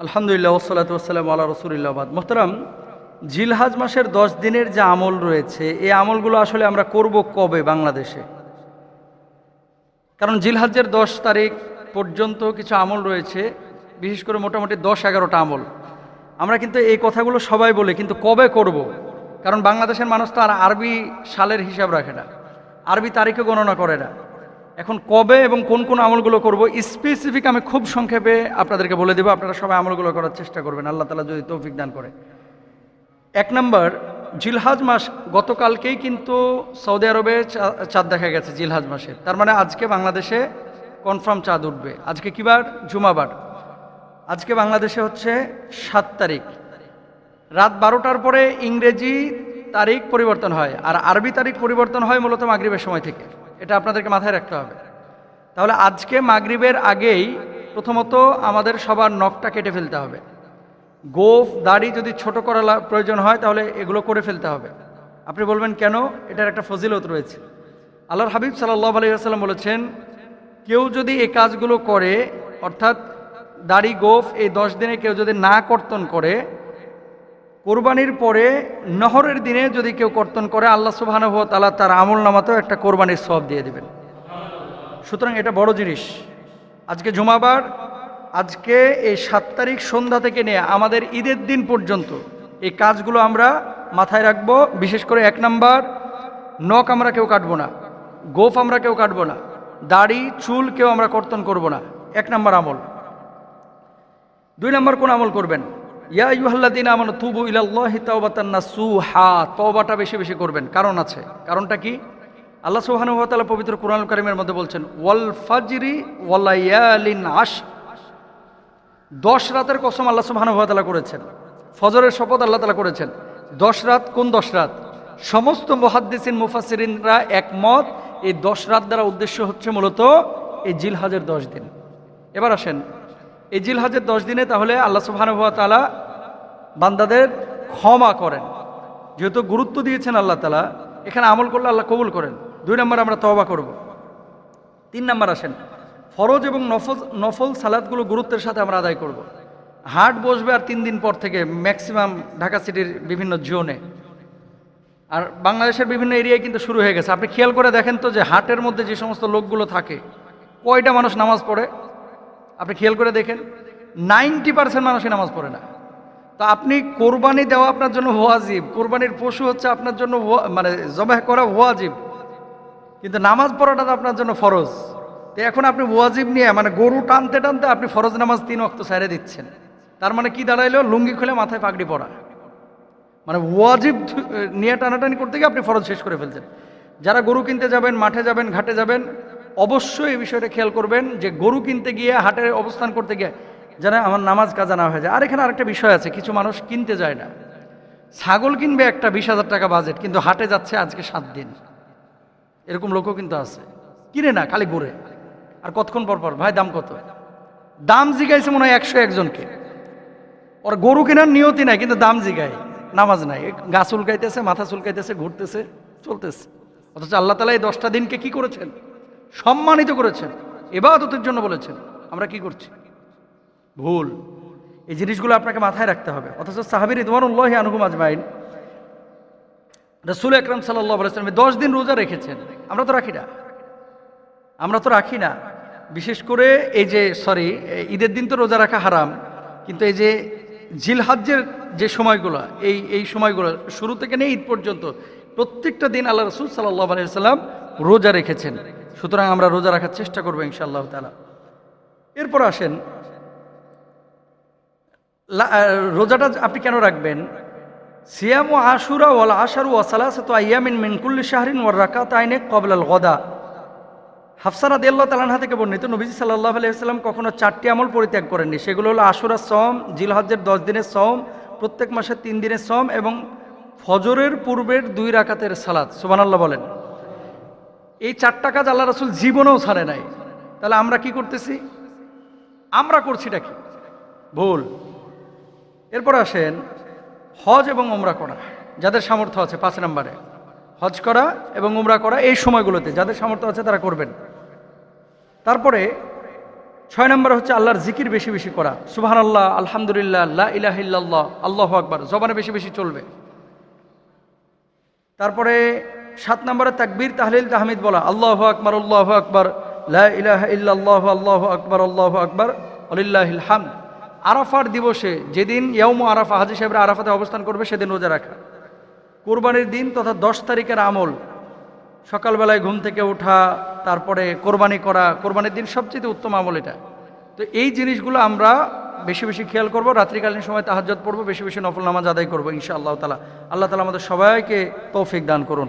আলহামদুলিল্লাহ ওসালাত ওসালাম আল্লাহ রসুলিল্লাহবাদ মোহতারাম, জিলহাজ মাসের দশ দিনের যে আমল রয়েছে, এই আমলগুলো আসলে আমরা করব কবে বাংলাদেশে? কারণ জিলহাজের দশ তারিখ পর্যন্ত কিছু আমল রয়েছে, বিশেষ করে মোটামুটি দশ এগারোটা আমল। আমরা কিন্তু এই কথাগুলো সবাই বলি, কিন্তু কবে করব। কারণ বাংলাদেশের মানুষ তো আর আরবি সালের হিসাব রাখে না। আরবি তারিখে গণনা করে না। এখন কবে এবং কোন কোন আমলগুলো করব স্পেসিফিক আমি খুব সংক্ষেপে আপনাদেরকে বলে দেবো। আপনারা সবাই আমলগুলো করার চেষ্টা করবেন, আল্লাহ তালা যদি তৌফিক দান করে। এক নম্বর, জিলহাজ মাস গতকালকেই কিন্তু সৌদি আরবে চাঁদ দেখা গেছে জিলহাজ মাসে। তার মানে আজকে বাংলাদেশে কনফার্ম চাঁদ উঠবে। আজকে কিবার জুমাবার। আজকে বাংলাদেশে হচ্ছে সাত তারিখ। রাত বারোটার পরে ইংরেজি তারিখ পরিবর্তন হয়, আর আরবি তারিখ পরিবর্তন হয় মূলত মাগরিবের সময় থেকে। এটা আপনাদেরকে মাথায় রাখতে হবে। তাহলে আজকে মাগরিবের আগেই প্রথমত আমাদের সবার নখটা কেটে ফেলতে হবে। গোফ, দাড়ি যদি ছোট করা প্রয়োজন হয়, তাহলে এগুলো করে ফেলতে হবে। আপনি বলবেন, কেন? এটার একটা ফজিলত রয়েছে। আল্লাহর হাবিব সাল্লাহ আলাইসাল্লাম বলেছেন, কেউ যদি এই কাজগুলো করে, অর্থাৎ দাড়ি, গোফ, এই দশ দিনে কেউ যদি না কর্তন করে কোরবানির পরে নহরের দিনে যদি কেউ কর্তন করে, আল্লাহ সুবাহানুভ তালা তার আমল নামাতেও একটা কোরবানির সব দিয়ে দেবেন। সুতরাং এটা বড় জিনিস। আজকে জুমাবার, আজকে এই সাত তারিখ সন্ধ্যা থেকে নিয়ে আমাদের ঈদের দিন পর্যন্ত এই কাজগুলো আমরা মাথায় রাখব। বিশেষ করে এক নাম্বার, নখ আমরা কেউ কাটবো না, গোফ আমরা কেউ কাটবো না, দাড়ি, চুল কেউ আমরা কর্তন করব না। এক নাম্বার আমল। দুই নম্বর কোন আমল করবেন? ইয়া ইউহাল্লাদিন আমন তুবু ইলাল্লাহি তাওবাতান নাসুহা। তওবাটা বেশি বেশি করবেন। কারণ আছে। কারণটা কি? আল্লাহ সুবহানাহু ওয়া পবিত্র কোরআনুল কারীমের মধ্যে বলছেন, ওয়াল ফাজরি ওয়ালায়ালিন আশ দশ রাতের কসম আল্লাহ সুবহানাহু ওয়া করেছেন। ফজরের শপথ আল্লাহ তাআলা করেছেন। দশ রাত কোন দশ রাত? সমস্ত মুহাদ্দিসিন, মুফাসসিরিনরা একমত। এই দশ রাত দ্বারা উদ্দেশ্য হচ্ছে মূলত এই জিলহাজের দশ দিন। এবার আসেন এই জিলহাজের দশ দিনে তাহলে আল্লাহ সুবহানাহু ওয়া বান্দাদের ক্ষমা করেন। যেহেতু গুরুত্ব দিয়েছেন আল্লাহ তালা এখানে আমল করলে আল্লাহ কবুল করেন। দুই নম্বর আমরা তওবা করব। তিন নম্বর আসেন, ফরজ এবং নফল নফল সালাদগুলো গুরুত্বের সাথে আমরা আদায় করব। হাট বসবে আর তিন দিন পর থেকে ম্যাক্সিমাম ঢাকা সিটির বিভিন্ন জোনে। আর বাংলাদেশের বিভিন্ন এরিয়ায় কিন্তু শুরু হয়ে গেছে। আপনি খেয়াল করে দেখেন তো যে হাটের মধ্যে যে সমস্ত লোকগুলো থাকে, কয়টা মানুষ নামাজ পড়ে? আপনি খেয়াল করে দেখেন, নাইনটি পার্সেন্ট মানুষই নামাজ পড়ে না। তো আপনি কোরবানি দেওয়া আপনার জন্য ওয়াজিব, কোরবানির পশু হচ্ছে আপনার জন্য মানে জবাহ করা ওয়াজিব। কিন্তু নামাজ পড়াটা তো আপনার জন্য ফরজ। তো এখন আপনি ওয়াজিব নিয়ে মানে গরু টানতে টানতে আপনি ফরজ নামাজ তিন অক্ত সাইরে দিচ্ছেন। তার মানে কি দাঁড়াইলো? লুঙ্গি খুলে মাথায় পাগড়ি পরা। মানে ওয়াজিব নিয়ে টানাটানি করতে গিয়ে আপনি ফরজ শেষ করে ফেলছেন। যারা গরু কিনতে যাবেন, মাঠে যাবেন, ঘাটে যাবেন অবশ্যই এই বিষয়টা খেয়াল করবেন যে গরু কিনতে গিয়ে হাটে অবস্থান করতে গিয়ে, যেন আমার নামাজ কাজা না হয়ে যায়। আর এখানে আরেকটা বিষয় আছে, কিছু মানুষ কিনতে যায় না। ছাগল কিনবে একটা বিশ হাজার টাকা বাজেট কিন্তু হাটে যাচ্ছে আজকে সাত দিন। এরকম লোকও কিন্তু আছে। কিনে না, খালি ঘুরে। আর কতক্ষণ পর পর? ভাই, দাম কত? দাম জিগাইছে মনে হয় একশো একজনকে। ওর গরু কেনার নিয়তি নাই, কিন্তু দাম জিগায়। নামাজ নাই। গা চুলকাইতেছে, মাথা চুলকাইতেছে, ঘুরতেছে, চলতেছে। অথচ আল্লাহ তালা এই দশটা দিনকে কি করেছেন? সম্মানিত করেছেন, এবাদতের জন্য বলেছেন। আমরা কি করছি? ভুল। এই জিনিসগুলো আপনাকে মাথায় রাখতে হবে। অথচ সাহাবির ইদওয়ানুল্লাহ আনহুম আজমাইন রসুল আকরাম সাল্লাহ আলাইসলামে দশ দিন রোজা রেখেছেন। আমরা তো রাখি না। আমরা তো রাখি না। বিশেষ করে এই যে, সরি, ঈদের দিন তো রোজা রাখা হারাম। কিন্তু এই যে জিলহাজ্যের যে সময়গুলো, এই এই সময়গুলো, শুরু থেকে নিয়ে ঈদ পর্যন্ত প্রত্যেকটা দিন আল্লাহ রসুল সাল্লাহ আলাইসাল্লাম রোজা রেখেছেন। সুতরাং আমরা রোজা রাখার চেষ্টা করব ইনশাআল্লাহ তালা এরপর আসেন রোজাটা আপনি কেন রাখবেন? সিয়াম ও আশুরা ওয়াল আশারু সালাসাতু আইয়ামিন মিন কুল্লি শাহরিন ওয়ার রাকাত আইনে কবলাল গদা। হাফসারা দেল্লা তালানহা থেকে বর্ণিত, নবীজি সাল্লাহ আলাইসাল্লাম কখনো চারটি আমল পরিত্যাগ করেননি। সেগুলো হলো আশুরা সম জিলহজ্জের দশ দিনের সম প্রত্যেক মাসের তিন দিনের সম এবং ফজরের পূর্বের দুই রাকাতের সালাদ সুবহানাল্লাহ বলেন। এই চারটা কাজ আল্লাহ রসুল জীবনেও ছাড়ে নাই, তাহলে আমরা কি করতেছি? আমরা করছিটা কি? ভুল। এরপর আসেন, হজ এবং উমরা করা, যাদের সামর্থ্য আছে, পাঁচ নম্বরে। হজ করা এবং উমরা করা এই সময়গুলোতে, যাদের সামর্থ্য আছে তারা করবেন। তারপরে, ছয় নম্বর হচ্ছে আল্লাহর জিকির বেশি বেশি করা। সুবাহান আল্লাহ আলহামদুলিল্লাহ ইলাহ আল্লাহ আকবার, জবানে বেশি বেশি চলবে। তারপরে সাত নম্বরে তাকবীর তাহলিল তাহমিদ বলা, আল্লাহ আকবর আল্লাহ আকবর, লা ইলাহা ইল্লাল্লাহ, আল্লাহ আকবর আল্লাহ আকবর আলিল্লাহিল হামদ। আরাফার দিবসে যেদিন ইয়ম আরাফা, হাজি সাহেবরা আরাফাতে অবস্থান করবে, সেদিন রোজা রাখা। কোরবানির দিন তথা দশ তারিখের আমল, সকালবেলায় ঘুম থেকে ওঠা, তারপরে কোরবানি করা, কোরবানির দিন সবচেয়ে উত্তম আমল এটা। তো এই জিনিসগুলো আমরা বেশি বেশি খেয়াল করব, রাত্রিকালীন সময় তাহাজ্জত পড়ব, বেশি বেশি নফল নামাজ আদায় করব ইনশা আল্লাহ তালা আল্লাহ তালা আমাদের সবাইকে তৌফিক দান করুন।